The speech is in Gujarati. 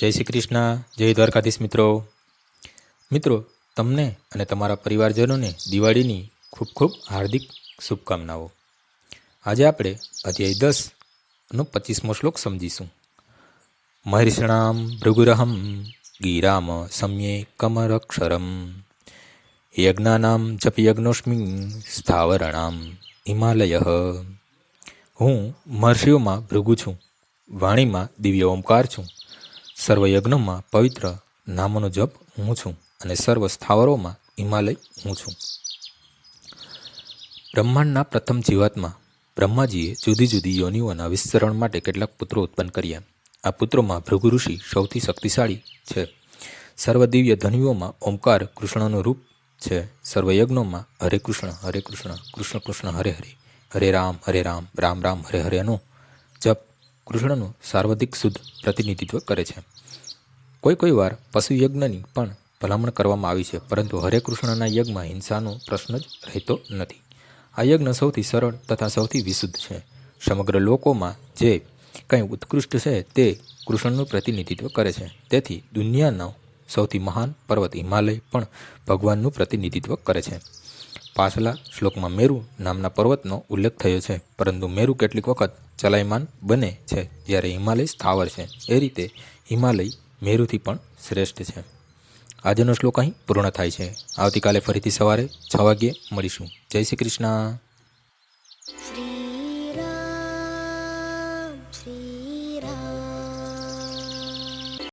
જય શ્રી કૃષ્ણ, જય દ્વારકાધીશ મિત્રો. મિત્રો, તમને અને તમારા પરિવારજનોને દિવાળીની ખૂબ ખૂબ હાર્દિક શુભકામનાઓ. આજે આપણે અધ્યાય દસ નો પચીસમો શ્લોક સમજીશું. મહર્ષણામ ભૃગુરહમ ગીરામ સમ્યે કમરક્ષરમ. યજ્ઞાનામ જપયજ્ઞોષ્મી સ્થાવરણામ હિમાલય. હું મહર્ષિઓમાં ભૃગુ છું. વાણીમાં દિવ્ય ઓમકાર છું. સર્વ યજ્ઞોમાં પવિત્ર નામોનો જપ હું છું અને સર્વ સ્થાવરોમાં હિમાલય હું છું. બ્રહ્માંડના પ્રથમ જીવાતમાં બ્રહ્માજીએ જુદી જુદી યોનિઓના વિસ્તરણ માટે કેટલાક પુત્રો ઉત્પન્ન કર્યા. આ પુત્રોમાં ભૃગુ ઋષિ સૌથી શક્તિશાળી છે. સર્વ દિવ્ય ધનિઓમાં ઓમકાર કૃષ્ણનું રૂપ છે. સર્વ યજ્ઞોમાં હરે કૃષ્ણ હરે કૃષ્ણ કૃષ્ણ કૃષ્ણ, હરે હરે હરે રામ હરે રામ રામ રામ, હરે હરેનો કૃષ્ણનું સાર્વધિક શુદ્ધ પ્રતિનિધિત્વ કરે છે. કોઈ કોઈ વાર પશુ યજ્ઞની પણ ભલામણ કરવામાં આવી છે, પરંતુ હરે કૃષ્ણના યજ્ઞમાં હિંસાનો પ્રશ્ન જ રહેતો નથી. આ યજ્ઞ સૌથી સરળ તથા સૌથી વિશુદ્ધ છે. સમગ્ર લોકોમાં જે કંઈ ઉત્કૃષ્ટ છે તે કૃષ્ણનું પ્રતિનિધિત્વ કરે છે. તેથી દુનિયાનો સૌથી મહાન પર્વત હિમાલય પણ ભગવાનનું પ્રતિનિધિત્વ કરે છે. પાછલા શ્લોકમાં મેરુ નામના પર્વતનો ઉલ્લેખ થયો છે. પરંતુ મેરુ કેટલીક વખત ચલાયમાન બને છે જ્યારે હિમાલય સ્થાવર છે. એ રીતે હિમાલય મેરુથી પણ શ્રેષ્ઠ છે. આજનો શ્લોક અહીં પૂર્ણ થાય છે. આવતીકાલે ફરીથી સવારે છ વાગ્યે મળીશું. જય શ્રી કૃષ્ણ.